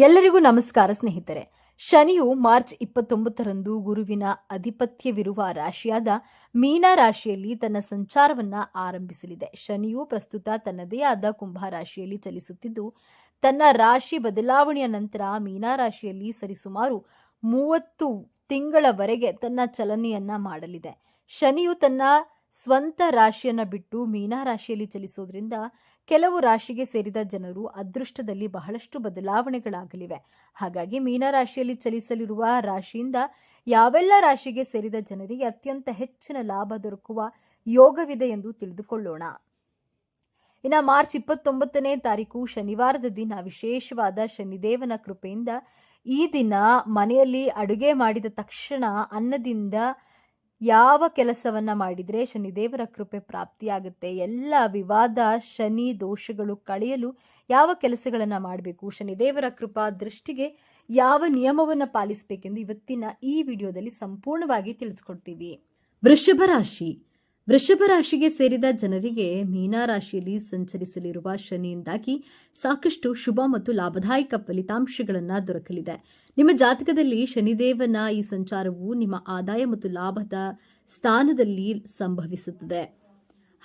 ಎಲ್ಲರಿಗೂ ನಮಸ್ಕಾರ ಸ್ನೇಹಿತರೆ. ಶನಿಯು ಮಾರ್ಚ್ ಇಪ್ಪತ್ತೊಂಬತ್ತರಂದು ಗುರುವಿನ ಅಧಿಪತ್ಯವಿರುವ ರಾಶಿಯಾದ ಮೀನ ರಾಶಿಯಲ್ಲಿ ತನ್ನ ಸಂಚಾರವನ್ನ ಆರಂಭಿಸಲಿದೆ. ಶನಿಯು ಪ್ರಸ್ತುತ ತನ್ನದೇ ಆದ ಕುಂಭ ರಾಶಿಯಲ್ಲಿ ಚಲಿಸುತ್ತಿದ್ದು, ತನ್ನ ರಾಶಿ ಬದಲಾವಣೆಯ ನಂತರ ಮೀನಾ ರಾಶಿಯಲ್ಲಿ ಸರಿಸುಮಾರು ಮೂವತ್ತು ತಿಂಗಳವರೆಗೆ ತನ್ನ ಚಲನೆಯನ್ನ ಮಾಡಲಿದೆ. ಶನಿಯು ತನ್ನ ಸ್ವಂತ ರಾಶಿಯನ್ನ ಬಿಟ್ಟು ಮೀನಾ ರಾಶಿಯಲ್ಲಿ ಚಲಿಸೋದ್ರಿಂದ ಕೆಲವು ರಾಶಿಗೆ ಸೇರಿದ ಜನರು ಅದೃಷ್ಟದಲ್ಲಿ ಬಹಳಷ್ಟು ಬದಲಾವಣೆಗಳಾಗಲಿವೆ. ಹಾಗಾಗಿ ಮೀನ ರಾಶಿಯಲ್ಲಿ ಚಲಿಸಲಿರುವ ರಾಶಿಯಿಂದ ಯಾವೆಲ್ಲ ರಾಶಿಗೆ ಸೇರಿದ ಜನರಿಗೆ ಅತ್ಯಂತ ಹೆಚ್ಚಿನ ಲಾಭ ದೊರಕುವ ಯೋಗವಿದೆ ಎಂದು ತಿಳಿದುಕೊಳ್ಳೋಣ. ಇನ್ನು ಮಾರ್ಚ್ ಇಪ್ಪತ್ತೊಂಬತ್ತನೇ ತಾರೀಕು ಶನಿವಾರದ ದಿನ ವಿಶೇಷವಾದ ಶನಿದೇವನ ಕೃಪೆಯಿಂದ ಈ ದಿನ ಮನೆಯಲ್ಲಿ ಅಡುಗೆ ಮಾಡಿದ ತಕ್ಷಣ ಅನ್ನದಿಂದ ಯಾವ ಕೆಲಸವನ್ನ ಮಾಡಿದ್ರೆ ಶನಿದೇವರ ಕೃಪೆ ಪ್ರಾಪ್ತಿಯಾಗುತ್ತೆ? ಎಲ್ಲ ವಿವಾದ, ಶನಿ ದೋಷಗಳು ಕಳೆಯಲು ಯಾವ ಕೆಲಸಗಳನ್ನು ಮಾಡಬೇಕು? ಶನಿದೇವರ ಕೃಪಾ ದೃಷ್ಟಿಗೆ ಯಾವ ನಿಯಮವನ್ನ ಪಾಲಿಸಬೇಕೆಂದು ಇವತ್ತಿನ ಈ ವಿಡಿಯೋದಲ್ಲಿ ಸಂಪೂರ್ಣವಾಗಿ ತಿಳಿಸ್ಕೊಡ್ತೀವಿ ವೃಷಭ ರಾಶಿ. ವೃಷಭ ರಾಶಿಗೆ ಸೇರಿದ ಜನರಿಗೆ ಮೀನಾ ರಾಶಿಯಲ್ಲಿ ಸಂಚರಿಸಲಿರುವ ಶನಿಯಿಂದಾಗಿ ಸಾಕಷ್ಟು ಶುಭ ಮತ್ತು ಲಾಭದಾಯಕ ಫಲಿತಾಂಶಗಳನ್ನು ದೊರಕಲಿದೆ. ನಿಮ್ಮ ಜಾತಕದಲ್ಲಿ ಶನಿದೇವನ ಈ ಸಂಚಾರವು ನಿಮ್ಮ ಆದಾಯ ಮತ್ತು ಲಾಭದ ಸ್ಥಾನದಲ್ಲಿ ಸಂಭವಿಸುತ್ತದೆ.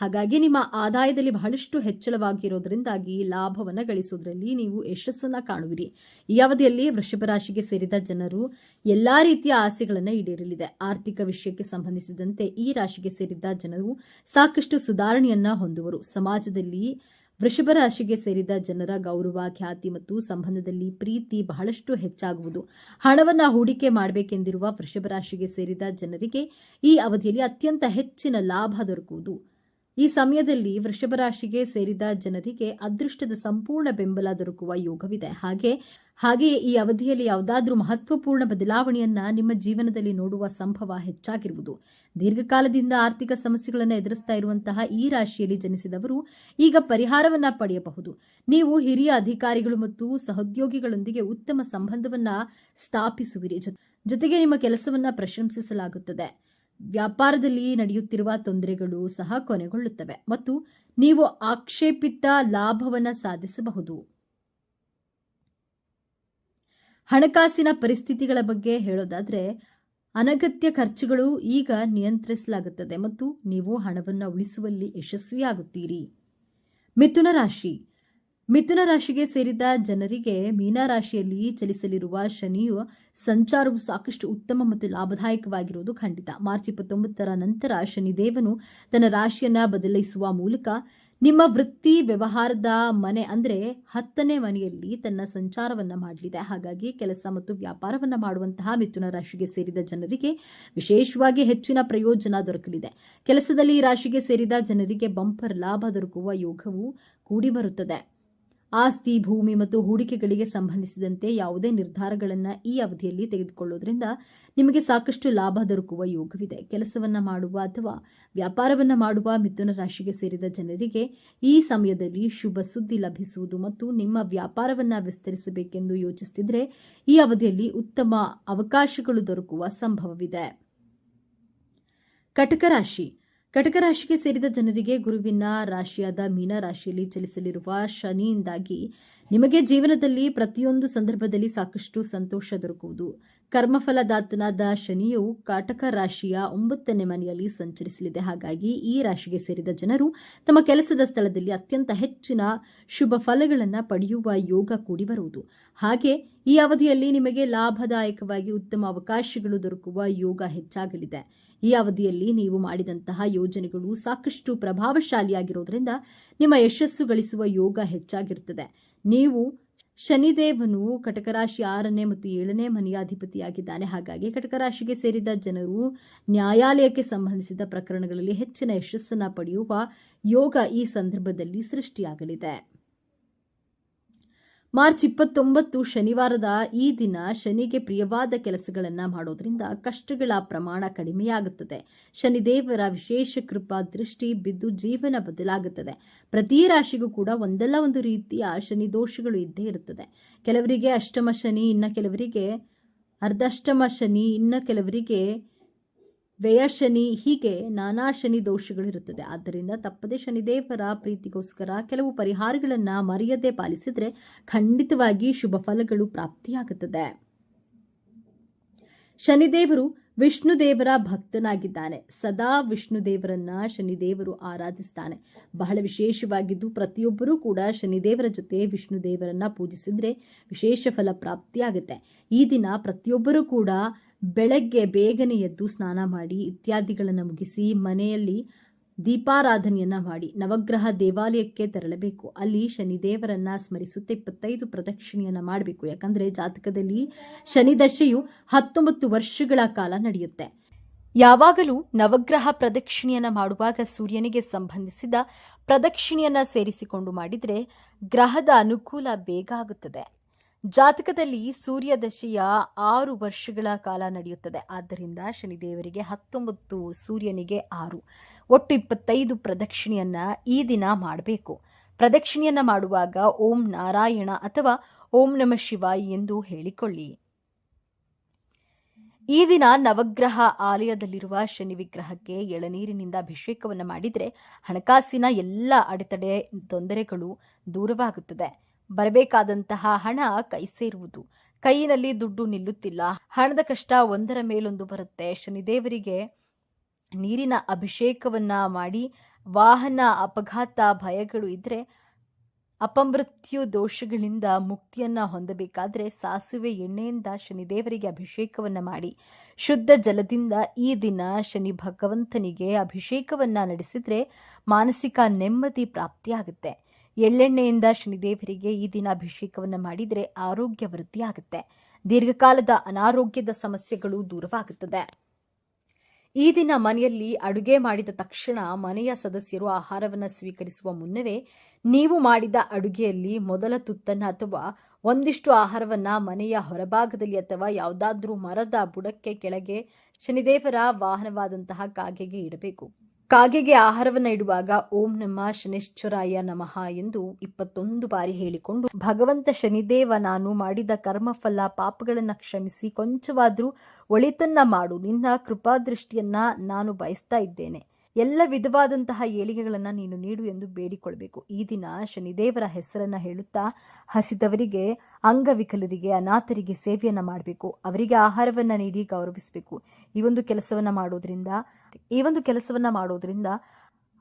ಹಾಗಾಗಿ ನಿಮ್ಮ ಆದಾಯದಲ್ಲಿ ಬಹಳಷ್ಟು ಹೆಚ್ಚಳವಾಗಿರೋದ್ರಿಂದಾಗಿ ಲಾಭವನ್ನು ಗಳಿಸುವುದರಲ್ಲಿ ನೀವು ಯಶಸ್ಸನ್ನು ಕಾಣುವಿರಿ. ಈ ಅವಧಿಯಲ್ಲಿ ವೃಷಭ ರಾಶಿಗೆ ಸೇರಿದ ಜನರು ಎಲ್ಲಾ ರೀತಿಯ ಆಸೆಗಳನ್ನು ಈಡೇರಲಿದೆ. ಆರ್ಥಿಕ ವಿಷಯಕ್ಕೆ ಸಂಬಂಧಿಸಿದಂತೆ ಈ ರಾಶಿಗೆ ಸೇರಿದ ಜನರು ಸಾಕಷ್ಟು ಸುಧಾರಣೆಯನ್ನ ಹೊಂದುವರು. ಸಮಾಜದಲ್ಲಿ ವೃಷಭ ರಾಶಿಗೆ ಸೇರಿದ ಜನರ ಗೌರವ, ಖ್ಯಾತಿ ಮತ್ತು ಸಂಬಂಧದಲ್ಲಿ ಪ್ರೀತಿ ಬಹಳಷ್ಟು ಹೆಚ್ಚಾಗುವುದು. ಹಣವನ್ನ ಹೂಡಿಕೆ ಮಾಡಬೇಕೆಂದಿರುವ ವೃಷಭ ರಾಶಿಗೆ ಸೇರಿದ ಜನರಿಗೆ ಈ ಅವಧಿಯಲ್ಲಿ ಅತ್ಯಂತ ಹೆಚ್ಚಿನ ಲಾಭ ದೊರಕುವುದು. ಈ ಸಮಯದಲ್ಲಿ ವೃಷಭ ರಾಶಿಗೆ ಸೇರಿದ ಜನರಿಗೆ ಅದೃಷ್ಟದ ಸಂಪೂರ್ಣ ಬೆಂಬಲ ದೊರಕುವ ಯೋಗವಿದೆ. ಹಾಗೆ, ಹಾಗೆಯೇ ಈ ಅವಧಿಯಲ್ಲಿ ಯಾವುದಾದ್ರೂ ಮಹತ್ವಪೂರ್ಣ ಬದಲಾವಣೆಯನ್ನ ನಿಮ್ಮ ಜೀವನದಲ್ಲಿ ನೋಡುವ ಸಂಭವ ಹೆಚ್ಚಾಗಿರುವುದು. ದೀರ್ಘಕಾಲದಿಂದ ಆರ್ಥಿಕ ಸಮಸ್ಯೆಗಳನ್ನು ಎದುರಿಸ್ತಾ ಇರುವಂತಹ ಈ ರಾಶಿಯಲ್ಲಿ ಜನಿಸಿದವರು ಈಗ ಪರಿಹಾರವನ್ನ ಪಡೆಯಬಹುದು. ನೀವು ಹಿರಿಯ ಅಧಿಕಾರಿಗಳು ಮತ್ತು ಸಹೋದ್ಯೋಗಿಗಳೊಂದಿಗೆ ಉತ್ತಮ ಸಂಬಂಧವನ್ನ ಸ್ಥಾಪಿಸುವಿರಿ. ಜೊತೆಗೆ ನಿಮ್ಮ ಕೆಲಸವನ್ನ ಪ್ರಶಂಸಿಸಲಾಗುತ್ತದೆ. ವ್ಯಾಪಾರದಲ್ಲಿ ನಡೆಯುತ್ತಿರುವ ತೊಂದರೆಗಳು ಸಹ ಕೊನೆಗೊಳ್ಳುತ್ತವೆ ಮತ್ತು ನೀವು ಆಕ್ಷೇಪಿತ ಲಾಭವನ್ನು ಸಾಧಿಸಬಹುದು. ಹಣಕಾಸಿನ ಪರಿಸ್ಥಿತಿಗಳ ಬಗ್ಗೆ ಹೇಳೋದಾದ್ರೆ, ಅನಗತ್ಯ ಖರ್ಚುಗಳು ಈಗ ನಿಯಂತ್ರಿಸಲಾಗುತ್ತದೆ ಮತ್ತು ನೀವು ಹಣವನ್ನು ಉಳಿಸುವಲ್ಲಿ ಯಶಸ್ವಿಯಾಗುತ್ತೀರಿ. ಮಿಥುನ ರಾಶಿ. ಮಿಥುನ ರಾಶಿಗೆ ಸೇರಿದ ಜನರಿಗೆ ಮೀನ ರಾಶಿಯಲ್ಲಿ ಚಲಿಸಲಿರುವ ಶನಿಯು ಸಂಚಾರವು ಸಾಕಷ್ಟು ಉತ್ತಮ ಮತ್ತು ಲಾಭದಾಯಕವಾಗಿರುವುದು ಖಂಡಿತ. ಮಾರ್ಚ್ ಇಪ್ಪತ್ತೊಂಬತ್ತರ ನಂತರ ಶನಿದೇವನು ತನ್ನ ರಾಶಿಯನ್ನು ಬದಲಿಸುವ ಮೂಲಕ ನಿಮ್ಮ ವೃತ್ತಿ ವ್ಯವಹಾರದ ಮನೆ ಅಂದ್ರೆ ಹತ್ತನೇ ಮನೆಯಲ್ಲಿ ತನ್ನ ಸಂಚಾರವನ್ನು ಮಾಡಲಿದೆ. ಹಾಗಾಗಿ ಕೆಲಸ ಮತ್ತು ವ್ಯಾಪಾರವನ್ನ ಮಾಡುವಂತಹ ಮಿಥುನ ರಾಶಿಗೆ ಸೇರಿದ ಜನರಿಗೆ ವಿಶೇಷವಾಗಿ ಹೆಚ್ಚಿನ ಪ್ರಯೋಜನ ದೊರಕಲಿದೆ. ಕೆಲಸದಲ್ಲಿ ರಾಶಿಗೆ ಸೇರಿದ ಜನರಿಗೆ ಬಂಪರ್ ಲಾಭ ದೊರಕುವ ಯೋಗವು ಕೂಡಿ ಬರುತ್ತದೆ. ಆಸ್ತಿ, ಭೂಮಿ ಮತ್ತು ಹೂಡಿಕೆಗಳಿಗೆ ಸಂಬಂಧಿಸಿದಂತೆ ಯಾವುದೇ ನಿರ್ಧಾರಗಳನ್ನು ಈ ಅವಧಿಯಲ್ಲಿ ತೆಗೆದುಕೊಳ್ಳೋದ್ರಿಂದ ನಿಮಗೆ ಸಾಕಷ್ಟು ಲಾಭ ದೊರಕುವ ಯೋಗವಿದೆ. ಕೆಲಸವನ್ನು ಮಾಡುವ ಅಥವಾ ವ್ಯಾಪಾರವನ್ನು ಮಾಡುವ ಮಿಥುನ ರಾಶಿಗೆ ಸೇರಿದ ಜನರಿಗೆ ಈ ಸಮಯದಲ್ಲಿ ಶುಭ ಸುದ್ದಿ ಲಭಿಸುವುದು ಮತ್ತು ನಿಮ್ಮ ವ್ಯಾಪಾರವನ್ನು ವಿಸ್ತರಿಸಬೇಕೆಂದು ಯೋಚಿಸುತ್ತಿದ್ದರೆ ಈ ಅವಧಿಯಲ್ಲಿ ಉತ್ತಮ ಅವಕಾಶಗಳು ದೊರಕುವ ಸಂಭವವಿದೆ. ಕಟಕ ರಾಶಿ. ಕಟಕ ರಾಶಿಗೆ ಸೇರಿದ ಜನರಿಗೆ ಗುರುವಿನ ರಾಶಿಯಾದ ಮೀನ ರಾಶಿಯಲ್ಲಿ ಚಲಿಸಲಿರುವ ಶನಿಯಿಂದಾಗಿ ನಿಮಗೆ ಜೀವನದಲ್ಲಿ ಪ್ರತಿಯೊಂದು ಸಂದರ್ಭದಲ್ಲಿ ಸಾಕಷ್ಟು ಸಂತೋಷ ದೊರಕುವುದು. ಕರ್ಮಫಲದಾತನಾದ ಶನಿಯು ಕಾಟಕ ರಾಶಿಯ ಒಂಬತ್ತನೇ ಮನೆಯಲ್ಲಿ ಸಂಚರಿಸಲಿದೆ. ಹಾಗಾಗಿ ಈ ರಾಶಿಗೆ ಸೇರಿದ ಜನರು ತಮ್ಮ ಕೆಲಸದ ಸ್ಥಳದಲ್ಲಿ ಅತ್ಯಂತ ಹೆಚ್ಚಿನ ಶುಭ ಫಲಗಳನ್ನು ಪಡೆಯುವ ಯೋಗ ಕೂಡಿ ಬರುವುದು. ಹಾಗೆ ಈ ಅವಧಿಯಲ್ಲಿ ನಿಮಗೆ ಲಾಭದಾಯಕವಾಗಿ ಉತ್ತಮ ಅವಕಾಶಗಳು ದೊರಕುವ ಯೋಗ ಹೆಚ್ಚಾಗಲಿದೆ. ಈ ಅವಧಿಯಲ್ಲಿ ನೀವು ಮಾಡಿದಂತಹ ಯೋಜನೆಗಳು ಸಾಕಷ್ಟು ಪ್ರಭಾವಶಾಲಿಯಾಗಿರೋದ್ರಿಂದ ನಿಮ್ಮ ಯಶಸ್ಸು ಗಳಿಸುವ ಯೋಗ ಹೆಚ್ಚಾಗಿರುತ್ತದೆ. ನೀವು ಶನಿದೇವನು ಕಟಕರಾಶಿ ಆರನೇ ಮತ್ತು ಏಳನೇ ಮನೆಯಾಧಿಪತಿಯಾಗಿದ್ದಾನೆ. ಹಾಗಾಗಿ ಕಟಕರಾಶಿಗೆ ಸೇರಿದ ಜನರು ನ್ಯಾಯಾಲಯಕ್ಕೆ ಸಂಬಂಧಿಸಿದ ಪ್ರಕರಣಗಳಲ್ಲಿ ಹೆಚ್ಚಿನ ಯಶಸ್ಸನ್ನು ಪಡೆಯುವ ಯೋಗ ಈ ಸಂದರ್ಭದಲ್ಲಿ ಸೃಷ್ಟಿಯಾಗಲಿದೆ. ಮಾರ್ಚ್ ಇಪ್ಪತ್ತೊಂಬತ್ತು ಶನಿವಾರದ ಈ ದಿನ ಶನಿಗೆ ಪ್ರಿಯವಾದ ಕೆಲಸಗಳನ್ನು ಮಾಡೋದ್ರಿಂದ ಕಷ್ಟಗಳ ಪ್ರಮಾಣ ಕಡಿಮೆಯಾಗುತ್ತದೆ. ಶನಿದೇವರ ವಿಶೇಷ ಕೃಪಾ ದೃಷ್ಟಿ ಬಿದ್ದು ಜೀವನ ಬದಲಾಗುತ್ತದೆ. ಪ್ರತಿ ರಾಶಿಗೂ ಕೂಡ ಒಂದಲ್ಲ ಒಂದು ರೀತಿಯ ಶನಿ ದೋಷಗಳು ಇದ್ದೇ ಇರುತ್ತದೆ. ಕೆಲವರಿಗೆ ಅಷ್ಟಮ ಶನಿ, ಇನ್ನ ಕೆಲವರಿಗೆ ಅರ್ಧಷ್ಟಮ ಶನಿ, ಇನ್ನ ಕೆಲವರಿಗೆ ವ್ಯಯ ಶನಿ ಹೀಗೆ ನಾನಾ ಶನಿ ದೋಷಗಳಿರುತ್ತದೆ. ಆದ್ದರಿಂದ ತಪ್ಪದೇ ಶನಿದೇವರ ಪ್ರೀತಿಗೋಸ್ಕರ ಕೆಲವು ಪರಿಹಾರಗಳನ್ನು ಮರೆಯದೆ ಪಾಲಿಸಿದರೆ ಖಂಡಿತವಾಗಿ ಶುಭ ಫಲಗಳು ಪ್ರಾಪ್ತಿಯಾಗುತ್ತದೆ. ಶನಿದೇವರು ವಿಷ್ಣುದೇವರ ಭಕ್ತನಾಗಿದ್ದಾನೆ. ಸದಾ ವಿಷ್ಣುದೇವರನ್ನ ಶನಿದೇವರು ಆರಾಧಿಸ್ತಾನೆ. ಬಹಳ ವಿಶೇಷವಾಗಿದ್ದು ಪ್ರತಿಯೊಬ್ಬರೂ ಕೂಡ ಶನಿದೇವರ ಜೊತೆ ವಿಷ್ಣುದೇವರನ್ನ ಪೂಜಿಸಿದ್ರೆ ವಿಶೇಷ ಫಲ ಪ್ರಾಪ್ತಿಯಾಗುತ್ತೆ. ಈ ದಿನ ಪ್ರತಿಯೊಬ್ಬರೂ ಕೂಡ ಬೆಳಗ್ಗೆ ಬೇಗನೆ ಎದ್ದು ಸ್ನಾನ ಮಾಡಿ ಇತ್ಯಾದಿಗಳನ್ನು ಮುಗಿಸಿ ಮನೆಯಲ್ಲಿ ದೀಪಾರಾಧನೆಯನ್ನ ಮಾಡಿ ನವಗ್ರಹ ದೇವಾಲಯಕ್ಕೆ ತೆರಳಬೇಕು. ಅಲ್ಲಿ ಶನಿದೇವರನ್ನ ಸ್ಮರಿಸುತ್ತೆ ಇಪ್ಪತ್ತೈದು ಪ್ರದಕ್ಷಿಣೆಯನ್ನ ಮಾಡಬೇಕು. ಯಾಕಂದ್ರೆ ಜಾತಕದಲ್ಲಿ ಶನಿ ದಶೆಯು ಹತ್ತೊಂಬತ್ತು ವರ್ಷಗಳ ಕಾಲ ನಡೆಯುತ್ತೆ. ಯಾವಾಗಲೂ ನವಗ್ರಹ ಪ್ರದಕ್ಷಿಣೆಯನ್ನ ಮಾಡುವಾಗ ಸೂರ್ಯನಿಗೆ ಸಂಬಂಧಿಸಿದ ಪ್ರದಕ್ಷಿಣೆಯನ್ನ ಸೇರಿಸಿಕೊಂಡು ಮಾಡಿದರೆ ಗ್ರಹದ ಅನುಕೂಲ ಬೇಗ ಆಗುತ್ತದೆ. ಜಾತಕದಲ್ಲಿ ಸೂರ್ಯ ದಶೆಯ ಆರು ವರ್ಷಗಳ ಕಾಲ ನಡೆಯುತ್ತದೆ. ಆದ್ದರಿಂದ ಶನಿದೇವರಿಗೆ ಹತ್ತೊಂಬತ್ತು, ಸೂರ್ಯನಿಗೆ ಆರು. ಒಟ್ಟು ಇಪ್ಪತ್ತೈದು ಪ್ರದಕ್ಷಿಣೆಯನ್ನ ಈ ದಿನ ಮಾಡಬೇಕು. ಪ್ರದಕ್ಷಿಣೆಯನ್ನ ಮಾಡುವಾಗ ಓಂ ನಾರಾಯಣ ಅಥವಾ ಓಂ ನಮ ಶಿವಾಯ್ ಎಂದು ಹೇಳಿಕೊಳ್ಳಿ. ಈ ದಿನ ನವಗ್ರಹ ಆಲಯದಲ್ಲಿರುವ ಶನಿ ವಿಗ್ರಹಕ್ಕೆ ಎಳನೀರಿನಿಂದ ಅಭಿಷೇಕವನ್ನು ಮಾಡಿದರೆ ಹಣಕಾಸಿನ ಎಲ್ಲ ಅಡೆತಡೆ ತೊಂದರೆಗಳು ದೂರವಾಗುತ್ತದೆ. ಬರಬೇಕಾದಂತಹ ಹಣ ಕೈ ಸೇರುವುದು. ಕೈಯಿನಲ್ಲಿ ದುಡ್ಡು ನಿಲ್ಲುತ್ತಿಲ್ಲ. ಹಣದ ಕಷ್ಟ ಒಂದರ ಮೇಲೊಂದು ಬರುತ್ತೆ. ಶನಿದೇವರಿಗೆ ನೀರಿನ ಅಭಿಷೇಕವನ್ನ ಮಾಡಿ, ವಾಹನ ಅಪಘಾತ ಭಯಗಳು ಇದ್ರೆ ಅಪಮೃತ್ಯು ದೋಷಗಳಿಂದ ಮುಕ್ತಿಯನ್ನ ಹೊಂದಬೇಕಾದ್ರೆ ಸಾಸಿವೆ ಎಣ್ಣೆಯಿಂದ ಶನಿದೇವರಿಗೆ ಅಭಿಷೇಕವನ್ನ ಮಾಡಿ. ಶುದ್ಧ ಜಲದಿಂದ ಈ ದಿನ ಶನಿ ಭಗವಂತನಿಗೆ ಅಭಿಷೇಕವನ್ನ ನಡೆಸಿದ್ರೆ ಮಾನಸಿಕ ನೆಮ್ಮದಿ ಪ್ರಾಪ್ತಿಯಾಗುತ್ತೆ. ಎಳ್ಳೆಣ್ಣೆಯಿಂದ ಶನಿದೇವರಿಗೆ ಈ ದಿನ ಅಭಿಷೇಕವನ್ನು ಮಾಡಿದರೆ ಆರೋಗ್ಯ ವೃದ್ಧಿಯಾಗುತ್ತೆ ದೀರ್ಘಕಾಲದ ಅನಾರೋಗ್ಯದ ಸಮಸ್ಯೆಗಳು ದೂರವಾಗುತ್ತದೆ. ಈ ದಿನ ಮನೆಯಲ್ಲಿ ಅಡುಗೆ ಮಾಡಿದ ತಕ್ಷಣ ಮನೆಯ ಸದಸ್ಯರು ಆಹಾರವನ್ನು ಸ್ವೀಕರಿಸುವ ಮುನ್ನವೇ ನೀವು ಮಾಡಿದ ಅಡುಗೆಯಲ್ಲಿ ಮೊದಲ ತುತ್ತನ್ನು ಅಥವಾ ಒಂದಿಷ್ಟು ಆಹಾರವನ್ನು ಮನೆಯ ಹೊರಭಾಗದಲ್ಲಿ ಅಥವಾ ಯಾವುದಾದ್ರೂ ಮರದ ಬುಡಕ್ಕೆ ಕೆಳಗೆ ಶನಿದೇವರ ವಾಹನವಾದಂತಹ ಕಾಗೆಗೆ ಇಡಬೇಕು. ಕಾಗೆಗೆ ಆಹಾರವನ್ನು ಇಡುವಾಗ ಓಂ ನಮಃ ಶನಿಶ್ಚರಾಯ ನಮಃ ಎಂದು ಇಪ್ಪತ್ತೊಂದು ಬಾರಿ ಹೇಳಿಕೊಂಡು ಭಗವಂತ ಶನಿದೇವ ನಾನು ಮಾಡಿದ ಕರ್ಮಫಲ ಪಾಪಗಳನ್ನು ಕ್ಷಮಿಸಿ ಕೊಂಚವಾದರೂ ಒಳಿತನ್ನ ಮಾಡು. ನಿನ್ನ ಕೃಪಾದೃಷ್ಟಿಯನ್ನ ನಾನು ಬಯಸ್ತಾ ಇದ್ದೇನೆ. ಎಲ್ಲ ವಿಧವಾದಂತಹ ಏಳಿಗೆಗಳನ್ನು ನೀನು ನೀಡು ಎಂದು ಬೇಡಿಕೊಳ್ಬೇಕು. ಈ ದಿನ ಶನಿದೇವರ ಹೆಸರನ್ನು ಹೇಳುತ್ತಾ ಹಸಿದವರಿಗೆ, ಅಂಗವಿಕಲರಿಗೆ, ಅನಾಥರಿಗೆ ಸೇವೆಯನ್ನು ಮಾಡಬೇಕು. ಅವರಿಗೆ ಆಹಾರವನ್ನು ನೀಡಿ ಗೌರವಿಸಬೇಕು. ಈ ಒಂದು ಕೆಲಸವನ್ನು ಮಾಡೋದ್ರಿಂದ, ಈ ಒಂದು ಕೆಲಸವನ್ನು ಮಾಡೋದ್ರಿಂದ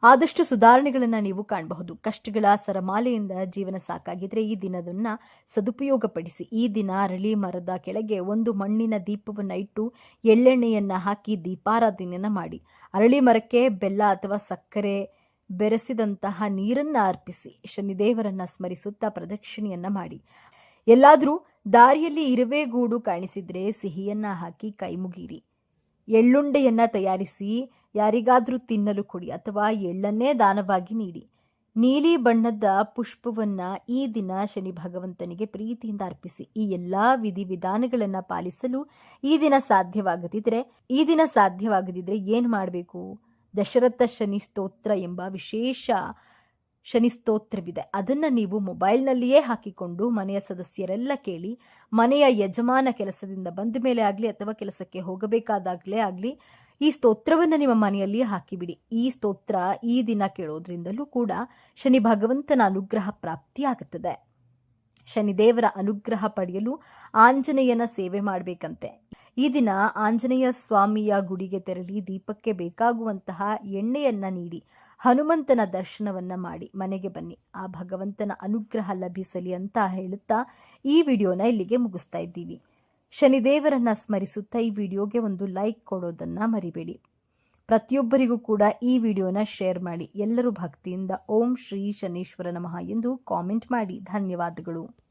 ಆದಷ್ಟು ಸುಧಾರಣೆಗಳನ್ನು ನೀವು ಕಾಣಬಹುದು. ಕಷ್ಟಗಳ ಸರಮಾಲೆಯಿಂದ ಜೀವನ ಸಾಕಾಗಿದ್ರೆ ಈ ದಿನದನ್ನ ಸದುಪಯೋಗಪಡಿಸಿ. ಈ ದಿನ ಅರಳಿ ಮರದ ಕೆಳಗೆ ಒಂದು ಮಣ್ಣಿನ ದೀಪವನ್ನು ಇಟ್ಟು ಎಳ್ಳೆಣ್ಣೆಯನ್ನು ಹಾಕಿ ದೀಪಾರಾಧನೆಯನ್ನ ಮಾಡಿ. ಅರಳಿ ಮರಕ್ಕೆ ಬೆಲ್ಲ ಅಥವಾ ಸಕ್ಕರೆ ಬೆರೆಸಿದಂತಹ ನೀರನ್ನು ಅರ್ಪಿಸಿ. ಶನಿದೇವರನ್ನ ಸ್ಮರಿಸುತ್ತಾ ಪ್ರದಕ್ಷಿಣೆಯನ್ನ ಮಾಡಿ. ಎಲ್ಲಾದರೂ ದಾರಿಯಲ್ಲಿ ಇರುವೆ ಗೂಡು ಕಾಣಿಸಿದ್ರೆ ಸಿಹಿಯನ್ನ ಹಾಕಿ ಕೈ ಮುಗೀರಿ ಎಳ್ಳುಂಡೆಯನ್ನ ತಯಾರಿಸಿ ಯಾರಿಗಾದ್ರೂ ತಿನ್ನಲು ಕೊಡಿ ಅಥವಾ ಎಳ್ಳನ್ನೇ ದಾನವಾಗಿ ನೀಡಿ. ನೀಲಿ ಬಣ್ಣದ ಪುಷ್ಪವನ್ನ ಈ ದಿನ ಶನಿ ಭಗವಂತನಿಗೆ ಪ್ರೀತಿಯಿಂದ ಅರ್ಪಿಸಿ. ಈ ಎಲ್ಲಾ ವಿಧಿವಿಧಾನಗಳನ್ನ ಪಾಲಿಸಲು ಈ ದಿನ ಸಾಧ್ಯವಾಗದಿದ್ರೆ, ಈ ದಿನ ಸಾಧ್ಯವಾಗದಿದ್ರೆ ಏನ್ ಮಾಡಬೇಕು? ದಶರಥ ಶನಿ ಸ್ತೋತ್ರ ಎಂಬ ವಿಶೇಷ ಶನಿ ಸ್ತೋತ್ರವಿದೆ ಅದನ್ನ ನೀವು ಮೊಬೈಲ್ನಲ್ಲಿಯೇ ಹಾಕಿಕೊಂಡು ಮನೆಯ ಸದಸ್ಯರೆಲ್ಲ ಕೇಳಿ, ಮನೆಯ ಯಜಮಾನ ಕೆಲಸದಿಂದ ಬಂದ ಮೇಲೆ ಆಗಲಿ ಅಥವಾ ಕೆಲಸಕ್ಕೆ ಹೋಗಬೇಕಾದಾಗಲೇ ಆಗಲಿ, ಈ ಸ್ತೋತ್ರವನ್ನು ನಿಮ್ಮ ಮನೆಯಲ್ಲಿ ಹಾಕಿಬಿಡಿ. ಈ ಸ್ತೋತ್ರ ಈ ದಿನ ಕೇಳೋದ್ರಿಂದಲೂ ಕೂಡ ಶನಿ ಭಗವಂತನ ಅನುಗ್ರಹ ಪ್ರಾಪ್ತಿಯಾಗುತ್ತದೆ. ಶನಿದೇವರ ಅನುಗ್ರಹ ಪಡೆಯಲು ಆಂಜನೇಯನ ಸೇವೆ ಮಾಡಬೇಕಂತೆ. ಈ ದಿನ ಆಂಜನೇಯ ಸ್ವಾಮಿಯ ಗುಡಿಗೆ ತೆರಳಿ ದೀಪಕ್ಕೆ ಬೇಕಾಗುವಂತಹ ಎಣ್ಣೆಯನ್ನ ನೀಡಿ ಹನುಮಂತನ ದರ್ಶನವನ್ನ ಮಾಡಿ ಮನೆಗೆ ಬನ್ನಿ. ಆ ಭಗವಂತನ ಅನುಗ್ರಹ ಲಭಿಸಲಿ ಅಂತ ಹೇಳುತ್ತಾ ಈ ವಿಡಿಯೋನ ಇಲ್ಲಿಗೆ ಮುಗಿಸ್ತಾ ಇದ್ದೀವಿ. ಶನಿದೇವರನ್ನ ಸ್ಮರಿಸುತ್ತಾ ಈ ವಿಡಿಯೋಗೆ ಒಂದು ಲೈಕ್ ಕೊಡೋದನ್ನ ಮರಿಬೇಡಿ. ಪ್ರತಿಯೊಬ್ಬರಿಗೂ ಕೂಡ ಈ ವಿಡಿಯೋನ ಶೇರ್ ಮಾಡಿ. ಎಲ್ಲರೂ ಭಕ್ತಿಯಿಂದ ಓಂ ಶ್ರೀ ಶನೀಶ್ವರ ನಮಃ ಎಂದು ಕಾಮೆಂಟ್ ಮಾಡಿ. ಧನ್ಯವಾದಗಳು.